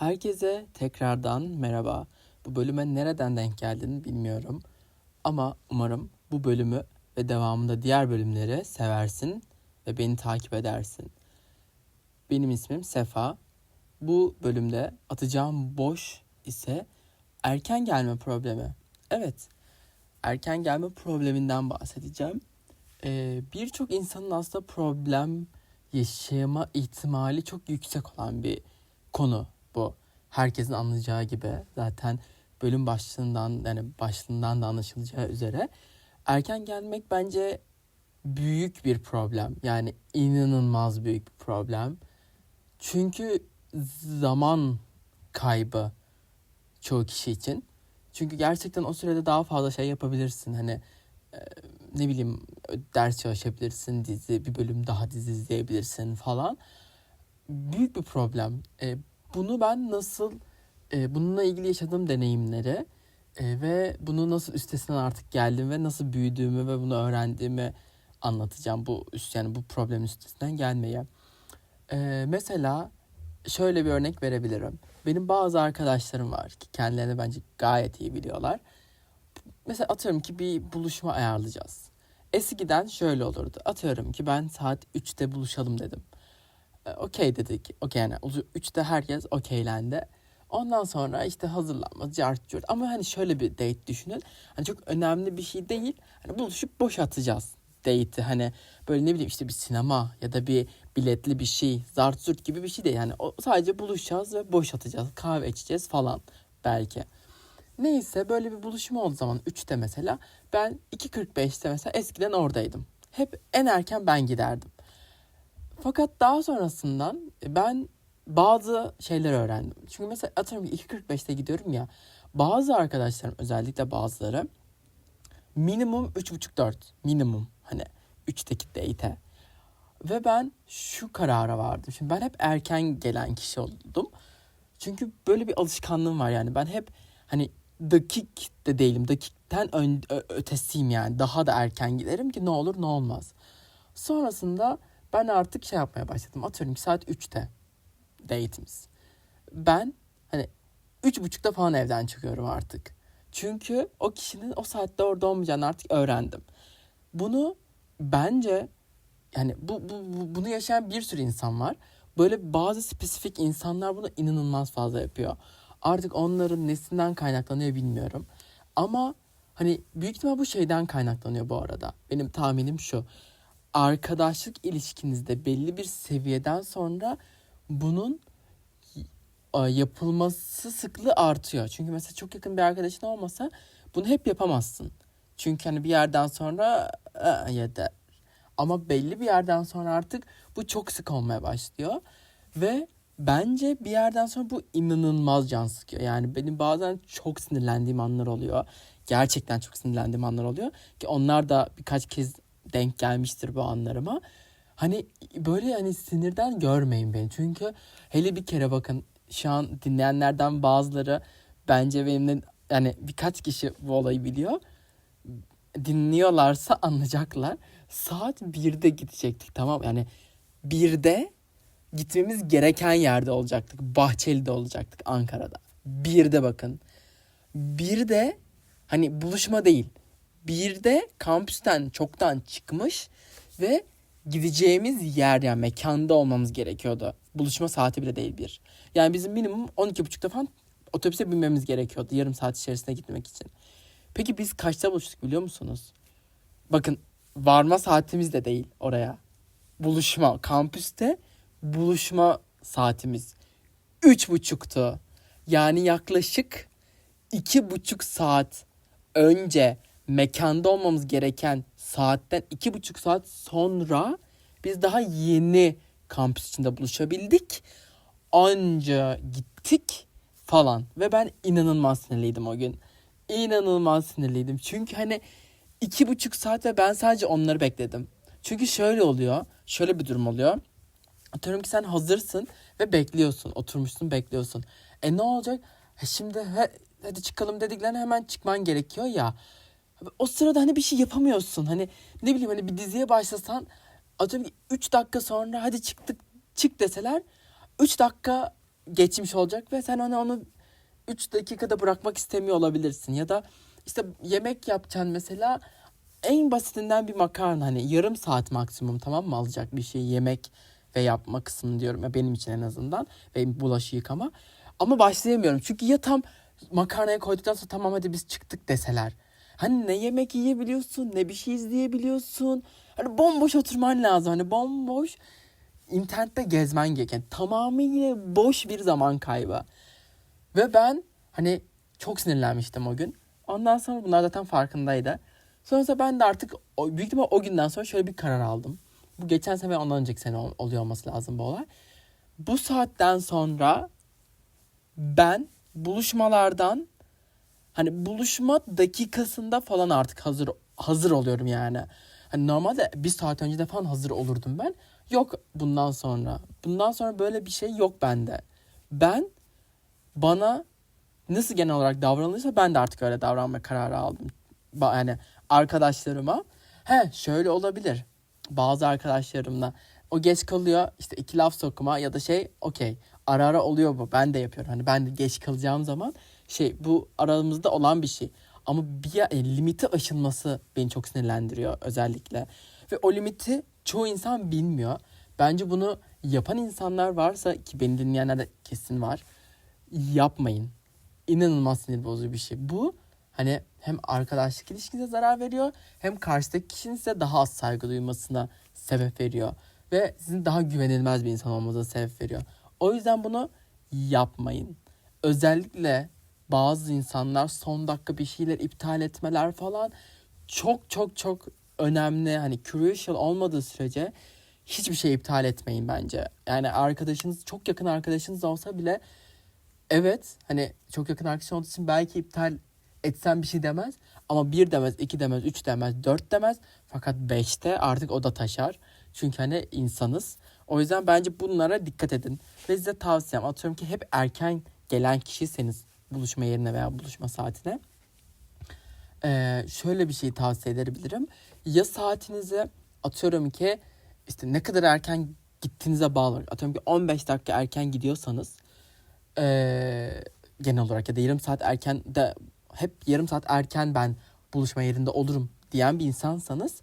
Herkese tekrardan merhaba. Bu bölüme nereden denk geldiğini bilmiyorum. Ama umarım bu bölümü ve devamında diğer bölümleri seversin ve beni takip edersin. Benim ismim Sefa. Bu bölümde atacağım boş ise erken gelme problemi. Evet, erken gelme probleminden bahsedeceğim. Ee, Birçok insanın aslında problem yaşama ihtimali çok yüksek olan bir konu. Herkesin anlayacağı gibi zaten bölüm başlığından yani başlığından da anlaşılacağı üzere erken gelmek bence büyük bir problem. Yani inanılmaz büyük bir problem. Çünkü zaman kaybı çoğu kişi için. Çünkü gerçekten o sürede daha fazla şey yapabilirsin. Hani e, ne bileyim ders çalışabilirsin, dizi bir bölüm daha dizi izleyebilirsin falan. Büyük bir problem. E, bunu ben nasıl e, bununla ilgili yaşadığım deneyimleri e, ve bunu nasıl üstesinden artık geldim ve nasıl büyüdüğümü ve bunu öğrendiğimi anlatacağım bu üst yani bu problemin üstesinden gelmeye. E, mesela şöyle bir örnek verebilirim. Benim bazı arkadaşlarım var ki kendilerini bence gayet iyi biliyorlar. Mesela atıyorum ki bir buluşma ayarlayacağız. Eskiden şöyle olurdu. Atıyorum ki ben saat 3'te buluşalım dedim. E, okey dedik. Okey yani 3'te herkes okeylendi. Ondan sonra işte hazırlanma, cart curt. Ama hani şöyle bir date düşünün. Hani çok önemli bir şey değil. Hani buluşup boş atacağız date'i. Hani böyle ne bileyim işte bir sinema ya da bir biletli bir şey, zart zurt gibi bir şey değil. Yani o, sadece buluşacağız ve boş atacağız. Kahve içeceğiz falan belki. Neyse böyle bir buluşma olduğu zaman 3'te mesela ben 2.45'te mesela eskiden oradaydım. Hep en erken ben giderdim. Fakat daha sonrasından ben bazı şeyler öğrendim. Çünkü mesela atıyorum ki 2.45'te gidiyorum ya. Bazı arkadaşlarım özellikle bazıları minimum 3.5-4 minimum hani 3'teki date'e. Ve ben şu karara vardım. Şimdi ben hep erken gelen kişi oldum. Çünkü böyle bir alışkanlığım var yani. Ben hep hani dakik de değilim. Dakikten ötesiyim yani. Daha da erken giderim ki ne olur ne olmaz. Sonrasında ben artık şey yapmaya başladım. Atıyorum ki saat 3'te date'imiz. Ben hani üç buçukta falan evden çıkıyorum artık. Çünkü o kişinin o saatte orada olmayacağını artık öğrendim. Bunu bence yani bu, bu, bu bunu yaşayan bir sürü insan var. Böyle bazı spesifik insanlar bunu inanılmaz fazla yapıyor. Artık onların nesinden kaynaklanıyor bilmiyorum. Ama hani büyük ihtimal bu şeyden kaynaklanıyor bu arada. Benim tahminim şu. Arkadaşlık ilişkinizde belli bir seviyeden sonra bunun e, yapılması sıklığı artıyor. Çünkü mesela çok yakın bir arkadaşın olmasa bunu hep yapamazsın. Çünkü hani bir yerden sonra "Aa," yeter. Ama belli bir yerden sonra artık bu çok sık olmaya başlıyor. Ve bence bir yerden sonra bu inanılmaz can sıkıyor. Yani benim bazen çok sinirlendiğim anlar oluyor. Gerçekten çok sinirlendiğim anlar oluyor. Ki onlar da birkaç kez denk gelmiştir bu anlarıma. Hani böyle hani sinirden görmeyin beni. Çünkü hele bir kere bakın şu an dinleyenlerden bazıları bence benimle yani birkaç kişi bu olayı biliyor. Dinliyorlarsa anlayacaklar. Saat 1'de gidecektik tamam yani 1'de gitmemiz gereken yerde olacaktık. Bahçeli'de olacaktık Ankara'da. 1'de bakın. 1'de hani buluşma değil. 1'de kampüsten çoktan çıkmış ve gideceğimiz yer yani mekanda olmamız gerekiyordu. Buluşma saati bile değil bir. Yani bizim minimum 12.30'da falan otobüse binmemiz gerekiyordu yarım saat içerisinde gitmek için. Peki biz kaçta buluştuk biliyor musunuz? Bakın varma saatimiz de değil oraya. Buluşma kampüste buluşma saatimiz üç buçuktu. Yani yaklaşık iki buçuk saat önce mekanda olmamız gereken saatten iki buçuk saat sonra biz daha yeni kampüs içinde buluşabildik. Anca gittik falan ve ben inanılmaz sinirliydim o gün. İnanılmaz sinirliydim. Çünkü hani iki buçuk saat ve ben sadece onları bekledim. Çünkü şöyle oluyor. Şöyle bir durum oluyor. Atıyorum ki sen hazırsın ve bekliyorsun. Oturmuşsun bekliyorsun. E ne olacak? E şimdi he, hadi çıkalım dediklerine hemen çıkman gerekiyor ya. O sırada hani bir şey yapamıyorsun. Hani ne bileyim hani bir diziye başlasan atıyorum ki 3 dakika sonra hadi çıktık çık deseler 3 dakika geçmiş olacak ve sen hani onu 3 dakikada bırakmak istemiyor olabilirsin. Ya da işte yemek yapacaksın mesela en basitinden bir makarna hani yarım saat maksimum tamam mı alacak bir şey yemek ve yapma kısmını diyorum ya benim için en azından ve bulaşık yıkama. Ama başlayamıyorum çünkü ya tam makarnaya koyduktan sonra tamam hadi biz çıktık deseler. Hani ne yemek yiyebiliyorsun ne bir şey izleyebiliyorsun. Hani bomboş oturman lazım hani bomboş internette gezmen gereken tamamıyla boş bir zaman kaybı. Ve ben hani çok sinirlenmiştim o gün. Ondan sonra bunlar zaten farkındaydı. Sonrasında ben de artık büyük ihtimal o günden sonra şöyle bir karar aldım. Bu geçen sene ve ondan önceki sene ol- oluyor olması lazım bu olay. Bu saatten sonra ben buluşmalardan hani buluşma dakikasında falan artık hazır hazır oluyorum yani. Hani normalde bir saat önce de falan hazır olurdum ben. Yok bundan sonra. Bundan sonra böyle bir şey yok bende. Ben bana nasıl genel olarak davranılırsa ben de artık öyle davranma kararı aldım. Yani arkadaşlarıma he şöyle olabilir. Bazı arkadaşlarımla o geç kalıyor işte iki laf sokma ya da şey okey ara ara oluyor bu ben de yapıyorum. Hani ben de geç kalacağım zaman şey bu aramızda olan bir şey. Ama bir e, limiti aşılması beni çok sinirlendiriyor özellikle. Ve o limiti çoğu insan bilmiyor. Bence bunu yapan insanlar varsa ki beni dinleyenler de kesin var. Yapmayın. İnanılmaz sinir bozucu bir şey. Bu hani hem arkadaşlık ilişkinize zarar veriyor hem karşıdaki kişinin size daha az saygı duymasına sebep veriyor. Ve sizin daha güvenilmez bir insan olmanıza sebep veriyor. O yüzden bunu yapmayın. Özellikle bazı insanlar son dakika bir şeyler iptal etmeler falan çok çok çok önemli. Hani crucial olmadığı sürece hiçbir şey iptal etmeyin bence. Yani arkadaşınız çok yakın arkadaşınız olsa bile evet hani çok yakın arkadaşın olduğu için belki iptal etsen bir şey demez. Ama bir demez, iki demez, üç demez, dört demez. Fakat beşte artık o da taşar. Çünkü hani insanız. O yüzden bence bunlara dikkat edin. Ve size tavsiyem atıyorum ki hep erken gelen kişiyseniz buluşma yerine veya buluşma saatine. Ee, şöyle bir şey tavsiye edebilirim. Ya saatinizi atıyorum ki işte ne kadar erken gittiğinize bağlı. Atıyorum ki 15 dakika erken gidiyorsanız ee, genel olarak ya da yarım saat erken de hep yarım saat erken ben buluşma yerinde olurum diyen bir insansanız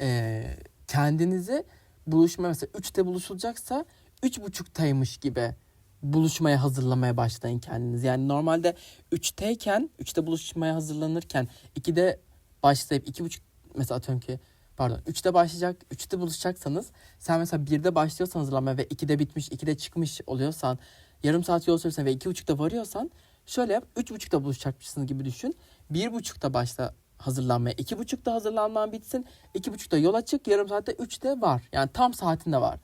ee, kendinizi buluşma mesela 3'te buluşulacaksa 3.30'taymış gibi buluşmaya hazırlamaya başlayın kendiniz. Yani normalde 3'teyken 3'te buluşmaya hazırlanırken 2'de başlayıp 2.30 mesela atıyorum ki pardon 3'te başlayacak 3'te buluşacaksanız sen mesela 1'de başlıyorsan hazırlanmaya ve 2'de bitmiş 2'de çıkmış oluyorsan yarım saat yol sürüyorsan ve 2.30'da varıyorsan şöyle yap 3.30'da buluşacakmışsın gibi düşün. 1.30'da başla hazırlanmaya. 2.30'da hazırlanman bitsin. 2.30'da yola çık. Yarım saatte 3'te var. Yani tam saatinde var.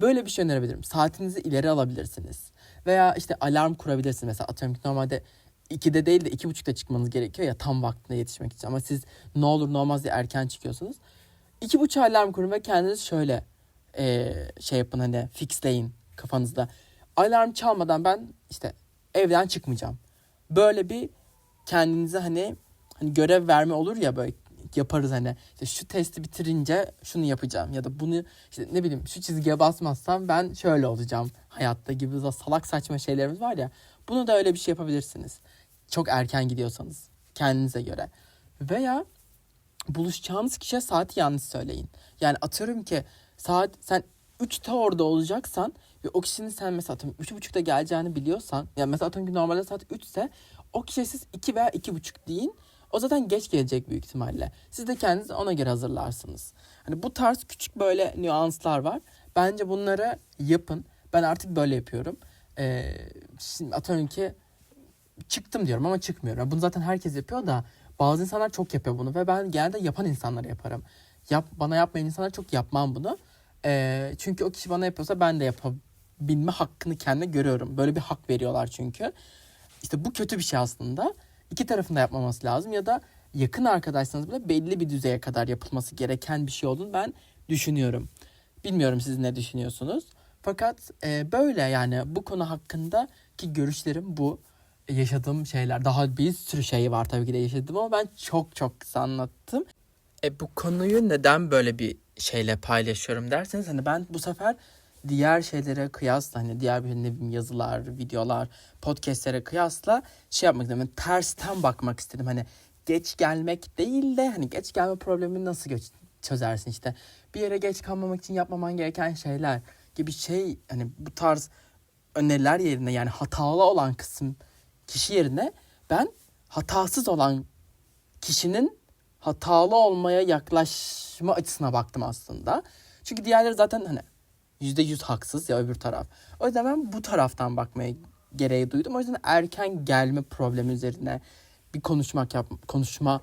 Böyle bir şey önerebilirim. Saatinizi ileri alabilirsiniz. Veya işte alarm kurabilirsiniz. Mesela atıyorum ki normalde 2'de değil de 2.30'da çıkmanız gerekiyor ya tam vaktinde yetişmek için. Ama siz ne olur ne olmaz diye erken çıkıyorsunuz. 2.30 alarm kurun ve kendiniz şöyle eee, şey yapın hani fixleyin kafanızda. Alarm çalmadan ben işte evden çıkmayacağım. Böyle bir kendinize hani hani görev verme olur ya böyle yaparız hani işte şu testi bitirince şunu yapacağım ya da bunu işte ne bileyim şu çizgiye basmazsam ben şöyle olacağım hayatta gibi salak saçma şeylerimiz var ya bunu da öyle bir şey yapabilirsiniz. Çok erken gidiyorsanız kendinize göre veya buluşacağınız kişiye saati yanlış söyleyin. Yani atıyorum ki saat sen 3'te orada olacaksan ve o kişinin sen mesela atıyorum 3.30'da geleceğini biliyorsan yani mesela atıyorum ki normalde saat 3 ise o kişiye siz 2 veya 2.30 deyin. O zaten geç gelecek büyük ihtimalle. Siz de kendinizi ona göre hazırlarsınız. Hani bu tarz küçük böyle nüanslar var. Bence bunları yapın. Ben artık böyle yapıyorum. Ee, şimdi atıyorum ki çıktım diyorum ama çıkmıyorum. Bunu zaten herkes yapıyor da bazı insanlar çok yapıyor bunu ve ben genelde yapan insanlara yaparım. Yap, bana yapmayan insanlar çok yapmam bunu. Ee, çünkü o kişi bana yapıyorsa ben de yapabilme hakkını kendime görüyorum. Böyle bir hak veriyorlar çünkü. İşte bu kötü bir şey aslında. İki tarafında yapmaması lazım ya da yakın arkadaşsanız bile belli bir düzeye kadar yapılması gereken bir şey olduğunu ben düşünüyorum. Bilmiyorum siz ne düşünüyorsunuz. Fakat e, böyle yani bu konu hakkında ki görüşlerim bu. Yaşadığım şeyler daha bir sürü şey var tabii ki de yaşadım ama ben çok çok kısa anlattım. E bu konuyu neden böyle bir şeyle paylaşıyorum derseniz hani ben bu sefer diğer şeylere kıyasla hani diğer bir ne bileyim yazılar, videolar, podcastlere kıyasla şey yapmak istedim. Yani tersten bakmak istedim. Hani geç gelmek değil de hani geç gelme problemini nasıl gö- çözersin işte. Bir yere geç kalmamak için yapmaman gereken şeyler gibi şey hani bu tarz öneriler yerine yani hatalı olan kısım kişi yerine ben hatasız olan kişinin hatalı olmaya yaklaşma açısına baktım aslında. Çünkü diğerleri zaten hani yüzde yüz haksız ya öbür taraf. O yüzden ben bu taraftan bakmaya gereği duydum. O yüzden erken gelme problemi üzerine bir konuşmak yap konuşma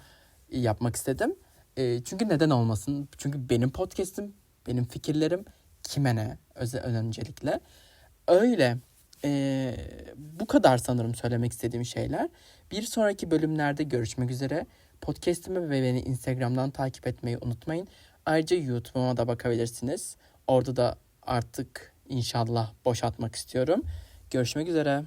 yapmak istedim. E, çünkü neden olmasın? Çünkü benim podcast'im, benim fikirlerim kime ne özel öncelikle. Öyle. E, bu kadar sanırım söylemek istediğim şeyler. Bir sonraki bölümlerde görüşmek üzere. Podcast'imi ve beni Instagram'dan takip etmeyi unutmayın. Ayrıca YouTube'uma da bakabilirsiniz. Orada da artık inşallah boş atmak istiyorum. Görüşmek üzere.